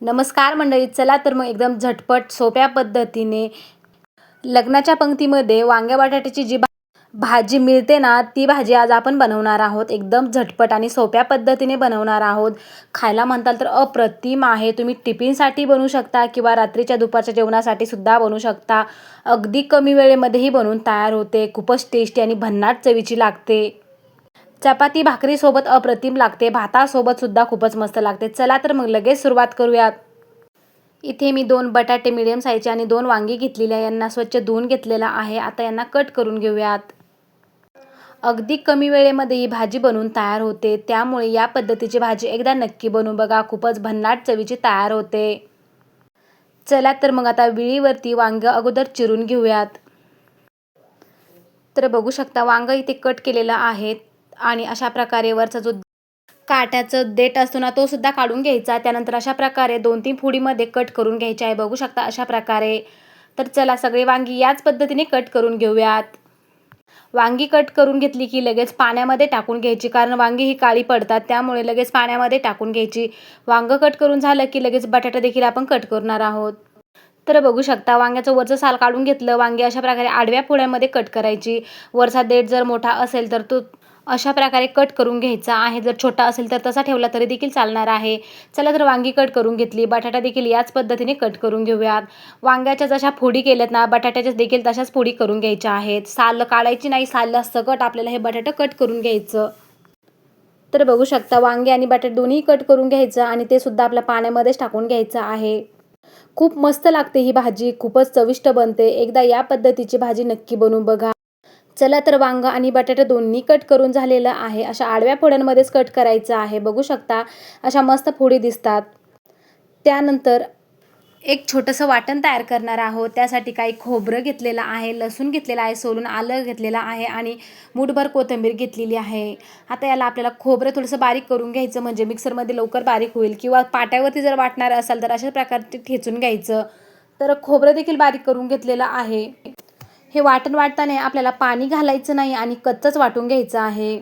नमस्कार मंडळी चला तर मग एकदम झटपट सोप्या पद्धतीने लग्नाच्या पंक्तीमध्ये वांग्या बटाट्याची जी भा भाजी मिळते ना ती भाजी आज आपण बनवणार आहोत. एकदम झटपट आणि सोप्या पद्धतीने बनवणार आहोत. खायला म्हणताल तर अप्रतिम आहे. तुम्ही टिफिनसाठी बनवू शकता किंवा रात्रीच्या दुपारच्या जेवणासाठी सुद्धा बनवू शकता. अगदी कमी वेळेमध्येही बनवून तयार होते. खूपच टेस्टी आणि भन्नाट चवीची लागते. चपाती भाकरीसोबत अप्रतिम लागते. भातासोबत सुद्धा खूपच मस्त लागते. चला तर मग लगेच सुरुवात करूयात. इथे मी दोन बटाटे मिडियम साईजचे आणि दोन वांगी घेतलेल्या यांना स्वच्छ धुवून घेतलेला आहे. आता यांना कट करून घेऊयात. अगदी कमी वेळेमध्ये ही भाजी बनवून तयार होते. त्यामुळे या पद्धतीची भाजी एकदा नक्की बनवून बघा. खूपच भन्नाट चवीची तयार होते. चला तर मग आता विळीवरती वांगं अगोदर चिरून घेऊयात. तर बघू शकता वांगं इथे कट केलेलं आहे. आणि अशा प्रकारे वरचा जो काट्याचं देठ असतो ना तो सुद्धा काढून घ्यायचा. त्यानंतर अशा प्रकारे दोन तीन फुडीमध्ये कट करून घ्यायचे आहे. बघू शकता अशा प्रकारे. तर चला सगळे वांगी याच पद्धतीने कट करून घेऊयात. वांगी कट करून घेतली की लगेच पाण्यामध्ये टाकून घ्यायची कारण वांगी ही काळी पडतात त्यामुळे लगेच पाण्यामध्ये टाकून घ्यायची. वांगं कट करून झालं की लगेच बटाटा देखील आपण कट करणार आहोत. तर बघू शकता वांग्याचं वरचं साल काढून घेतलं. वांगी अशा प्रकारे आडव्या फोड्यामध्ये कट करायची. वरचा देठ जर मोठा असेल तर तो अशा प्रकारे कट करून घ्यायचा आहे. जर छोटा असेल तर तसा ठेवला तरी देखील चालणार आहे. चला तर वांगी कट करून घेतली. बटाटा देखील याच पद्धतीने कट करून घेऊयात. वांग्याच्या जशा फोडी केल्यात ना बटाट्याच्या देखील तशाच फोडी करून घ्यायच्या आहेत. साल काढायची नाही साल सकट आपल्याला हे बटाटा कट करून घ्यायचं. तर बघू शकता वांगे आणि बटाटे दोन्ही कट करून घ्यायचं आणि ते सुद्धा आपल्या पाण्यामध्येच टाकून घ्यायचं आहे. खूप मस्त लागते ही भाजी. खूपच चविष्ट बनते. एकदा या पद्धतीची भाजी नक्की बनवून बघा. चला तर वांग आणि बटाटा दोन्ही कट करून झालेलं आहे. अशा आडव्या फोड्यांमध्येच कट करायचं आहे. बघू शकता अशा मस्त फोडी दिसतात. त्यानंतर एक छोटंसं वाटण तयार करणार आहोत. त्यासाठी काही खोबरं घेतलेलं आहे लसूण घेतलेलं आहे सोलून आलं घेतलेलं आहे आणि मुठभर कोथिंबीर घेतलेली आहे. आता याला आपल्याला खोबरं थोडंसं बारीक करून घ्यायचं म्हणजे मिक्सरमध्ये लवकर बारीक होईल किंवा पाट्यावरती जर वाटणार असाल तर अशा प्रकारचे ठेचून घ्यायचं. तर खोबरं देखील बारीक करून घेतलेलं आहे. हे वाटण वाटताना आपल्याला पाणी घालायचं नाही आणि कच्चंच वाटून घ्यायचं आहे.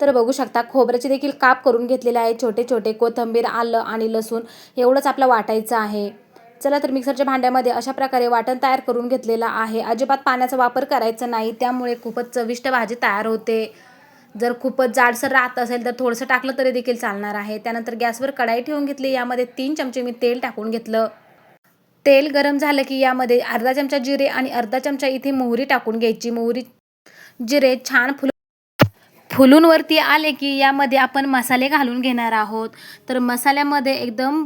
तर बघू शकता खोबऱ्याचे देखील काप करून घेतलेले आहे. छोटे छोटे कोथंबीर आलं आणि लसूण एवढंच आपलं वाटायचं आहे. चला तर मिक्सरच्या भांड्यामध्ये अशा प्रकारे वाटण तयार करून घेतलेलं आहे. अजिबात पाण्याचा वापर करायचा नाही त्यामुळे खूपच चविष्ट भाजी तयार होते. जर खूपच जाडसर राहत असेल तर थोडंसं टाकलं तरी देखील चालणार आहे. त्यानंतर गॅसवर कढाई ठेवून घेतली. यामध्ये तीन चमचे मी तेल टाकून घेतलं. तेल गरम झालं की यामध्ये अर्धा चमचा जिरे आणि अर्धा चमचा इथे मोहरी टाकून घ्यायची. मोहरी जिरे छान फुल फुलून वरती आले की यामध्ये आपण मसाले घालून घेणार आहोत. तर मसाल्यामध्ये एकदम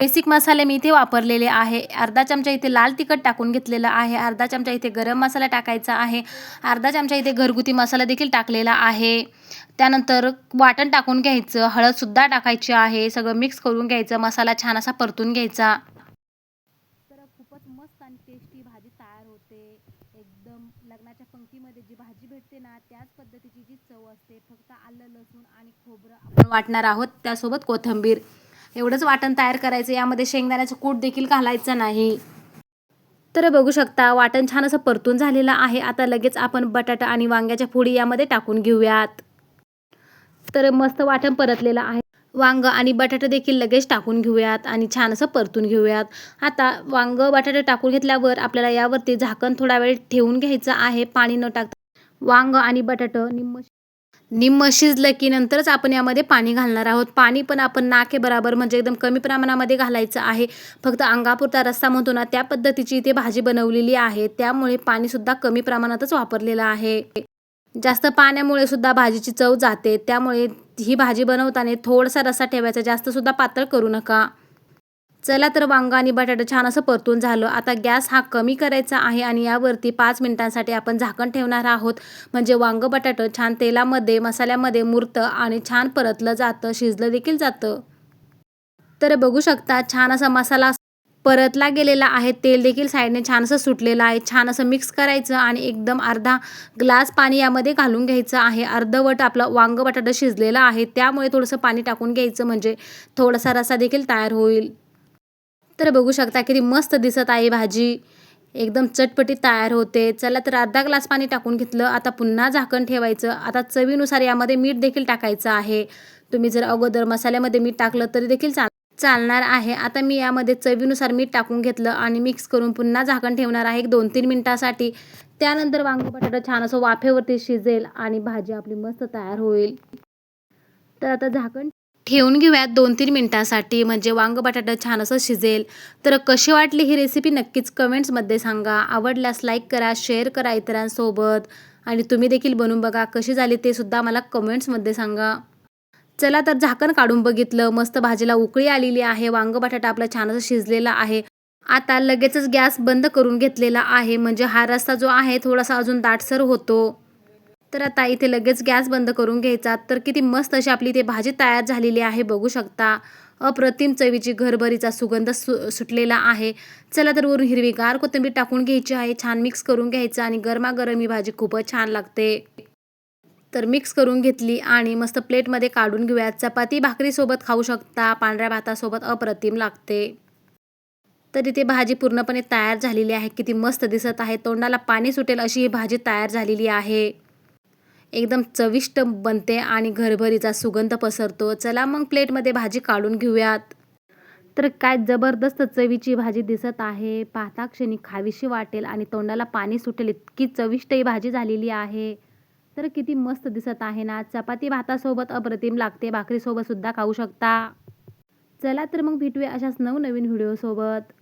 बेसिक मसाले मी इथे वापरलेले आहे. अर्धा चमचा इथे लाल तिखट टाकून घेतलेला आहे. अर्धा चमचा इथे गरम मसाला टाकायचा आहे. अर्धा चमचा इथे घरगुती मसाला देखील टाकलेला आहे. त्यानंतर वाटण टाकून घ्यायचं. हळदसुद्धा टाकायची आहे. सगळं मिक्स करून घ्यायचं. मसाला छान असा परतून घ्यायचा. मस्त आणि टेस्टी भाजी तयार होते. एकदम लग्नाच्या पंक्तीमध्ये जी भाजी भेटते ना त्याच पद्धतीची जी चव असते फक्त आलं लसूण आणि खोबरं आपण वाटणार आहोत त्यासोबत कोथिंबीर. एवढंच वाटण तयार करायचं. यामध्ये शेंगदाण्याचं कूट देखील घालायचं नाही. तर बघू शकता वाटण छान असं परतून झालेलं आहे. आता लगेच आपण बटाटा आणि वांग्याच्या फोडी यामध्ये टाकून घेऊयात. तर मस्त वाटण परतलेलं आहे. वांग आणि बटाटे देखील लगेच टाकून घेऊयात आणि छान असं परतून घेऊयात. आता वांग बटाटे टाकून घेतल्यावर आपल्याला यावरती झाकण थोडा वेळ ठेवून घ्यायचं आहे. पाणी न टाकता वांग आणि बटाटं निम्म निम्म शिजलं की नंतरच आपण यामध्ये पाणी घालणार आहोत. पाणी पण आपण नाके बराबर म्हणजे एकदम कमी प्रमाणामध्ये घालायचं आहे. फक्त अंगापुरता रस्ता म्हणतो ना त्या पद्धतीची इथे भाजी बनवलेली आहे. त्यामुळे पाणीसुद्धा कमी प्रमाणातच वापरलेलं आहे. जास्त पाण्यामुळे सुद्धा भाजीची चव जाते. त्यामुळे ही भाजी बनवताना थोडासा रस्सा ठेवायचा. जास्तसुद्धा पातळ करू नका. चला तर वांगा आणि बटाटा छान असं परतून झालं. आता गॅस हा कमी करायचा आहे आणि यावरती पाच मिनिटांसाठी आपण झाकण ठेवणार आहोत. म्हणजे वांगं बटाटं छान तेलामध्ये मसाल्यामध्ये मुरतं आणि छान परतलं जातं शिजलं देखील जातं. तर बघू शकता छान असा मसाला परतला गेलेला आहे. तेल देखील साईडने छान असं सुटलेलं आहे. छान असं मिक्स करायचं आणि एकदम अर्धा ग्लास पाणी यामध्ये घालून घ्यायचं आहे. अर्धवट आपलं वांग बटाटा शिजलेलं आहे. त्यामुळे थोडंसं पाणी टाकून घ्यायचं म्हणजे थोडासा रसा देखील तयार होईल. तर बघू शकता किती मस्त दिसत आहे भाजी. एकदम चटपटीत तयार होते. चला तर अर्धा ग्लास पाणी टाकून घेतलं. आता पुन्हा झाकण ठेवायचं. आता चवीनुसार यामध्ये मीठ देखील टाकायचं आहे. तुम्ही जर अगोदर मसाल्यामध्ये मीठ टाकलं तरी देखील चाल चालणार आहे. आता मी यामध्ये चवीनुसार मीठ टाकून घेतलं आणि मिक्स करून पुन्हा झाकण ठेवणार आहे. एक दोन तीन मिनटासाठी. त्यानंतर वांग बटाटा छान असं वाफेवरती शिजेल आणि भाजी आपली मस्त तयार होईल. तर आता झाकण ठेवून घेऊयात दोन तीन मिनटासाठी. म्हणजे वांग बटाटा छान असं शिजेल. तर कशी वाटली ही रेसिपी नक्कीच कमेंट्समध्ये सांगा. आवडल्यास लाईक करा शेअर करा इतरांसोबत. आणि तुम्ही देखील बनवून बघा. कशी झाली ते सुद्धा मला कमेंट्समध्ये सांगा. चला तर झाकण काढून बघितलं. मस्त भाजीला उकळी आलेली आहे. वांग बटाटा आपला छान असं शिजलेला आहे. आता लगेचच गॅस बंद करून घेतलेला आहे. म्हणजे हा रस्ता जो आहे थोडासा अजून दाटसर होतो. तर आता इथे लगेच गॅस बंद करून घ्यायचा. तर किती मस्त अशी आपली इथे भाजी तयार झालेली आहे. बघू शकता. अप्रतिम चवीची घरभरीचा सुगंध सु सुटलेला आहे. चला तर वरून हिरवीगार कोथिंबीर टाकून घ्यायची आहे. छान मिक्स करून घ्यायचं आणि गरमागरम ही भाजी खूपच छान लागते. तर मिक्स करून घेतली आणि मस्त प्लेटमध्ये काढून घेऊयात. चपाती भाकरीसोबत खाऊ शकता. पांढऱ्या भातासोबत अप्रतिम लागते. तर इथे भाजी पूर्णपणे तयार झालेली आहे. किती मस्त दिसत आहे. तोंडाला पाणी सुटेल अशी ही भाजी तयार झालेली आहे. एकदम चविष्ट बनते आणि घरभरीचा सुगंध पसरतो. चला मग प्लेटमध्ये भाजी काढून घेऊयात. तर काय जबरदस्त चवीची भाजी दिसत आहे. पाहता क्षणी खावीशी वाटेल आणि तोंडाला पाणी सुटेल. इतकी चविष्ट ही भाजी झालेली आहे. तर किती मस्त दिसत आहे ना. चपाती भातासोबत अप्रतिम लागते. भाकरीसोबत सुद्धा खाऊ शकता. चला तर मग भेटूया अशाच नवनवीन व्हिडिओसोबत